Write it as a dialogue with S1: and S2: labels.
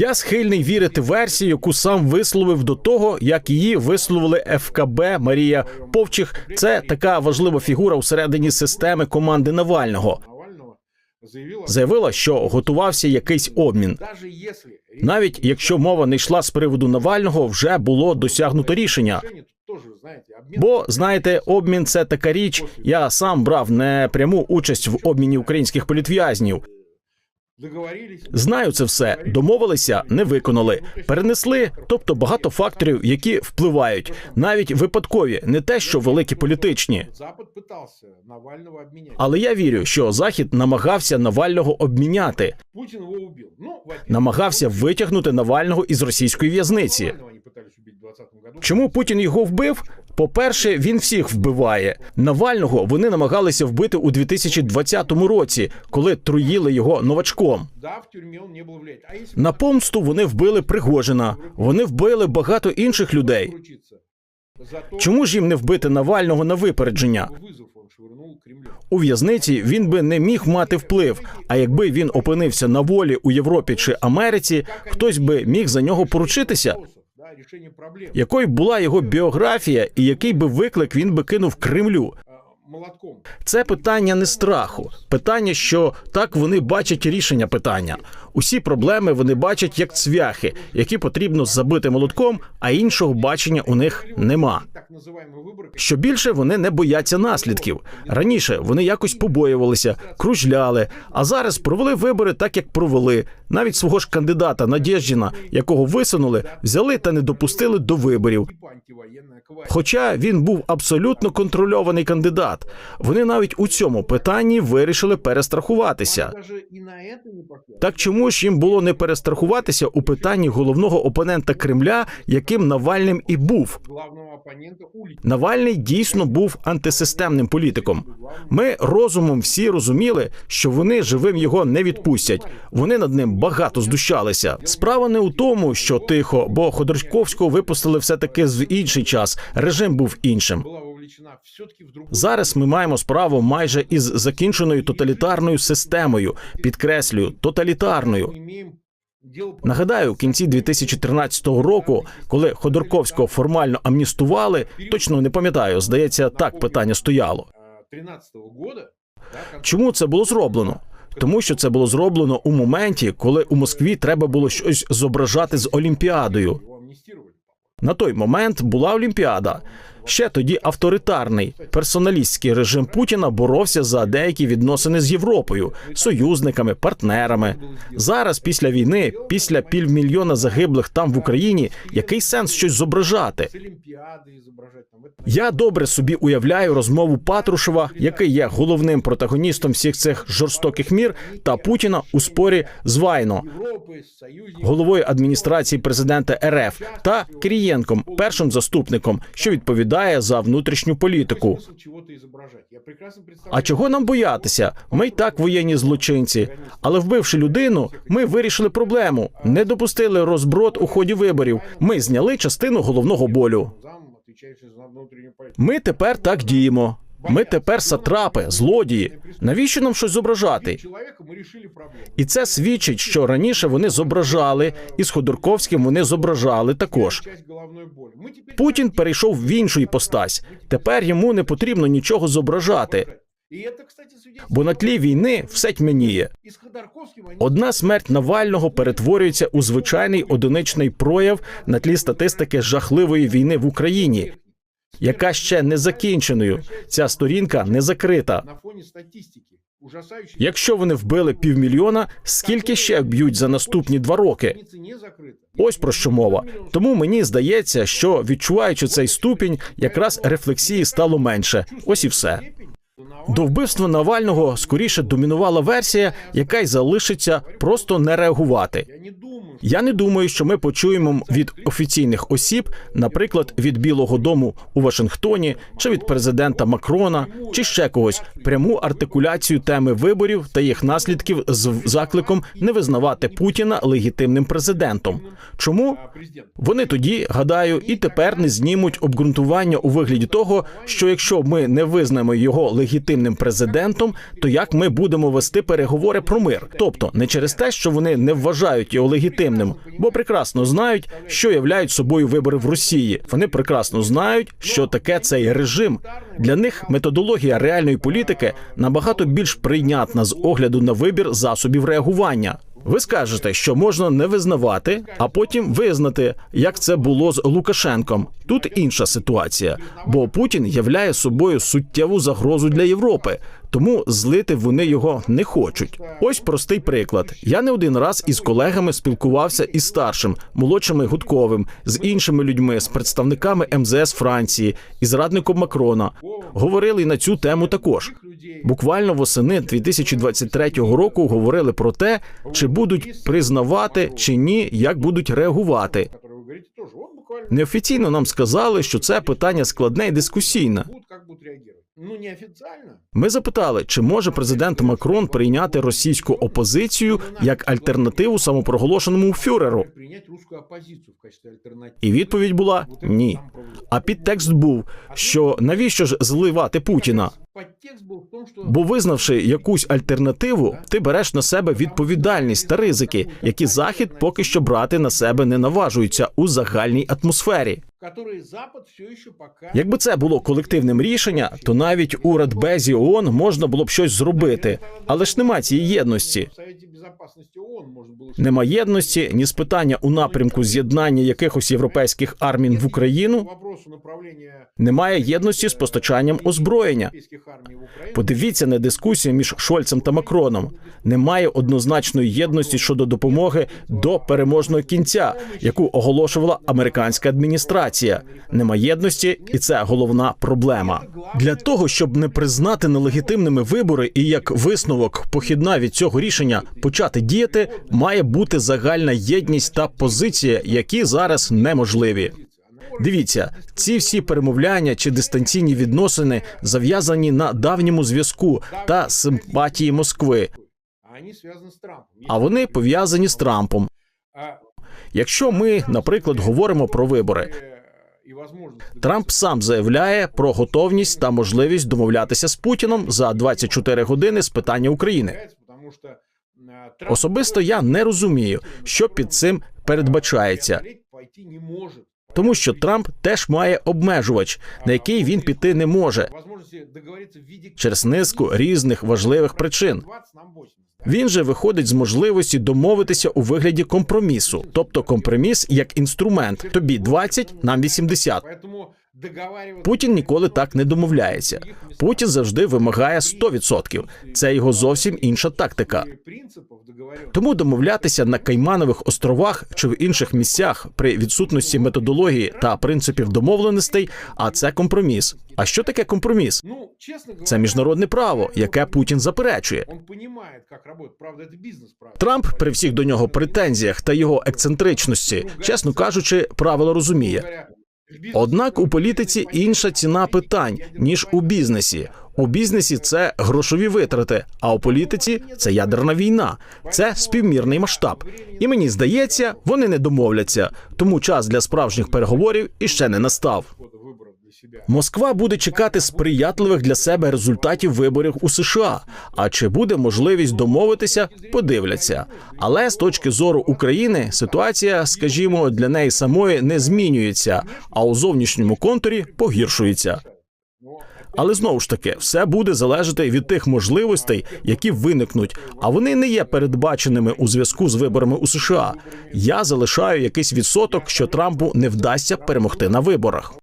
S1: Я схильний вірити версії, яку сам висловив до того, як її висловили ФКБ Марія Повчих. Це така важлива фігура всередині системи команди Навального.
S2: Заявила,
S1: що готувався якийсь обмін. Навіть якщо мова не йшла з приводу Навального, вже було досягнуто рішення. Бо знаєте, обмін це така річ. Я сам брав непряму участь в обміні українських політв'язнів.
S2: договорились.
S1: Знаю це все. Домовилися, не виконали, перенесли. Тобто багато факторів, які впливають, навіть випадкові, не те, що великі політичні.
S2: Запад пытался Навального обменять.
S1: Але я вірю, що Захід намагався Навального обміняти,
S2: Путин его убил. Ну, во-первых,
S1: намагався витягнути Навального із російської в'язниці.
S2: Навального они пытались убить в 2020 году.
S1: Чому Путін його вбив? По-перше, він всіх вбиває. Навального вони намагалися вбити у 2020 році, коли труїли його новачком.
S2: Да, в тюрьме он не был влиять. А если
S1: На помсту вони вбили Пригожина. Вони вбили багато інших людей.
S2: поручиться за то,
S1: Чому ж їм не вбити Навального на випередження?
S2: вызов он швырнул Кремлю.
S1: У в'язниці він би не міг мати вплив. А якби він опинився на волі у Європі чи Америці, хтось би міг за нього поручитися.
S2: Решение проблем.
S1: Якою була його біографія, і який би виклик він би кинув Кремлю?
S2: Молотком.
S1: Це питання не страху, питання, що так вони бачать рішення питання. Усі проблеми вони бачать як цвяхи, які потрібно забити молотком, а іншого бачення у них нема.
S2: Так называемые выборы.
S1: Що більше вони не бояться наслідків. Раніше вони якось побоювалися, кружляли, а зараз провели вибори так, як провели. Навіть свого ж кандидата Надєждіна, якого висунули, взяли та не допустили до виборів.
S2: Типа антивоенная квазь.
S1: Хоча він був абсолютно контрольований кандидат. Вони навіть у цьому питанні вирішили перестрахуватися.
S2: Даже и на это.
S1: Так чому ж їм було не перестрахуватися у питанні головного опонента Кремля, яким Навальним і був? Навальний дійсно був антисистемним політиком. Ми розумом всі розуміли, що вони живим його не відпустять. Вони над ним багато здущалися. Справа не у тому, що тихо, бо Ходорковського випустили все таки в інший час. Режим був іншим.
S2: Вовлечена все-таки в.
S1: Зараз ми маємо справу майже із закінченою тоталітарною системою. Підкреслюю, тоталітарною. Нагадаю, в кінці 2013 року, коли Ходорковського формально амністували, точно не пам'ятаю. Здається, так питання стояло.
S2: 13 года.
S1: Чому це було зроблено? Тому що це було зроблено у моменті, коли у Москві треба було щось зображати з Олімпіадою. На той момент була Олімпіада. Ще тоді авторитарний персоналістський режим Путіна боровся за деякі відносини з Європою, союзниками, партнерами. Зараз, після війни, після півмільйона загиблих там в Україні, який сенс щось зображати?
S2: С Олимпиады изображать там. Это
S1: Я добре собі уявляю розмову Патрушева, який є головним протагоністом всіх цих жорстоких мір, та Путіна у спорі з Вайно,
S2: Европы, союзники.
S1: головою адміністрації президента РФ, та Кирієнком, першим заступником, що відповідає за внутрішню політику. А чого нам боятися? Ми й так воєнні злочинці. Але вбивши людину, ми вирішили проблему, не допустили розброд у ході виборів. Ми зняли частину головного болю. Ми тепер так діємо. Ми тепер сатрапи, злодії. Навіщо нам щось зображати?
S2: Человека мы решили проблему.
S1: І це свідчить, що раніше вони зображали, і з Ходорковським вони зображали також.
S2: Часть головной боли. Мы теперь
S1: Путін перейшов в іншу іпостась. Тепер йому не потрібно нічого зображати,
S2: И это, кстати, свидетельствует
S1: бо на тлі війни все тьмяніє.
S2: И с Ходорковским они
S1: Одна смерть Навального перетворюється у звичайний одиничний прояв на тлі статистики жахливої війни в Україні, яка ще не закінченою. Ця сторінка не закрита.
S2: на фоне статистики ужасающей
S1: Якщо вони вбили півмільйона, скільки ще б'ють за наступні два роки?
S2: границы не закрыты.
S1: Ось про що мова. Тому мені здається, що відчуваючи цей ступінь, якраз рефлексії стало менше. Ось і все. До вбивства Навального скоріше домінувала версія, яка й залишиться просто не реагувати.
S2: Я не думаю,
S1: що ми почуємо від офіційних осіб, наприклад, від Білого Дому у Вашингтоні, чи від президента Макрона, чи ще когось, пряму артикуляцію теми виборів та їх наслідків з закликом не визнавати Путіна легітимним президентом. Чому? Вони тоді, гадаю, і тепер не знімуть обґрунтування у вигляді того, що якщо ми не визнаємо його легітимним президентом, то як ми будемо вести переговори про мир? Тобто не через те, що вони не вважають його легітимним, легітимним, бо прекрасно знають, що являють собою вибори в Росії. Вони прекрасно знають, що таке цей режим. Для них методологія реальної політики набагато більш прийнятна з огляду на вибір засобів реагування. Ви скажете, що можна не визнавати, а потім визнати, як це було з Лукашенком. Тут інша ситуація, бо Путін являє собою суттєву загрозу для Європи, тому злити вони його не хочуть. Ось простий приклад. Я не один раз із колегами спілкувався із старшим, молодшими Гудковим, з іншими людьми, з представниками МЗС Франції, із радником Макрона. Говорили на цю тему також. Буквально восени 2023 року говорили про те, чи будуть признавати чи ні, як будуть реагувати. Неофіційно нам сказали, що це питання складне і дискусійне.
S2: Ну, неофициально.
S1: Ми запитали, чи може президент Макрон прийняти російську опозицію як альтернативу самопроголошеному фюреру.
S2: Принять русскую оппозицию в качестве альтернативы.
S1: І відповідь була
S2: Вот это
S1: ні.
S2: сам проводит.
S1: А підтекст був, що навіщо ж зливати Путіна?
S2: Подтекст был в том, что
S1: Бо визнавши якусь альтернативу, ти береш на себе відповідальність та ризики, які захід поки що брати на себе не наважується у загальній атмосфері. Якби це було колективним рішенням, то навіть у Радбезі ООН можна було б щось зробити, але ж нема цієї єдності. Нема єдності ні з питання у напрямку з'єднання якихось європейських армій в Україну. Немає єдності з постачанням озброєння. Подивіться на дискусію між Шольцем та Макроном. Немає однозначної єдності щодо допомоги до переможного кінця, яку оголошувала американська адміністрація. Нема єдності, і це головна проблема. Для того щоб не признати нелегітимними вибори і як висновок похідна від цього рішення почати діяти, має бути загальна єдність та позиція, які зараз неможливі. Дивіться, ці всі перемовляння чи дистанційні відносини зав'язані на давньому зв'язку та симпатії Москви,
S2: А
S1: вони пов'язані з Трампом. Якщо ми, наприклад, говоримо про вибори, Трамп сам заявляє про готовність та можливість домовлятися з Путіном за 24 години з питання України.
S2: Трамп
S1: Особисто я не розумію, що під цим передбачається, тому що Трамп теж має обмежувач, на який він піти не може. через низку різних важливих причин.
S2: 20 нам 80.
S1: Він же виходить з можливості домовитися у вигляді компромісу, тобто компроміс як інструмент. Тобі 20, нам 80. Путін ніколи так не домовляється. Путін завжди вимагає 100%. Це його зовсім інша тактика. Тому домовлятися на Кайманових островах чи в інших місцях при відсутності методології та принципів домовленостей, а це компроміс. А що таке компроміс?
S2: Ну.
S1: Це міжнародне право, яке Путін заперечує. Трамп при всіх до нього претензіях та його ексцентричності, чесно кажучи, правило розуміє. Однак у політиці інша ціна питань ніж у бізнесі. У бізнесі це грошові витрати, а у політиці це ядерна війна. Це співмірний масштаб. І мені здається, вони не домовляться. Тому час для справжніх переговорів іще не настав. Москва буде чекати сприятливих для себе результатів виборів у США. А чи буде можливість домовитися, подивляться. Але з точки зору України ситуація, скажімо, для неї самої не змінюється, а у зовнішньому контурі погіршується. Але знову ж таки, все буде залежати від тих можливостей, які виникнуть, а вони не є передбаченими у зв'язку з виборами у США. Я залишаю якийсь відсоток, що Трампу не вдасться перемогти на виборах.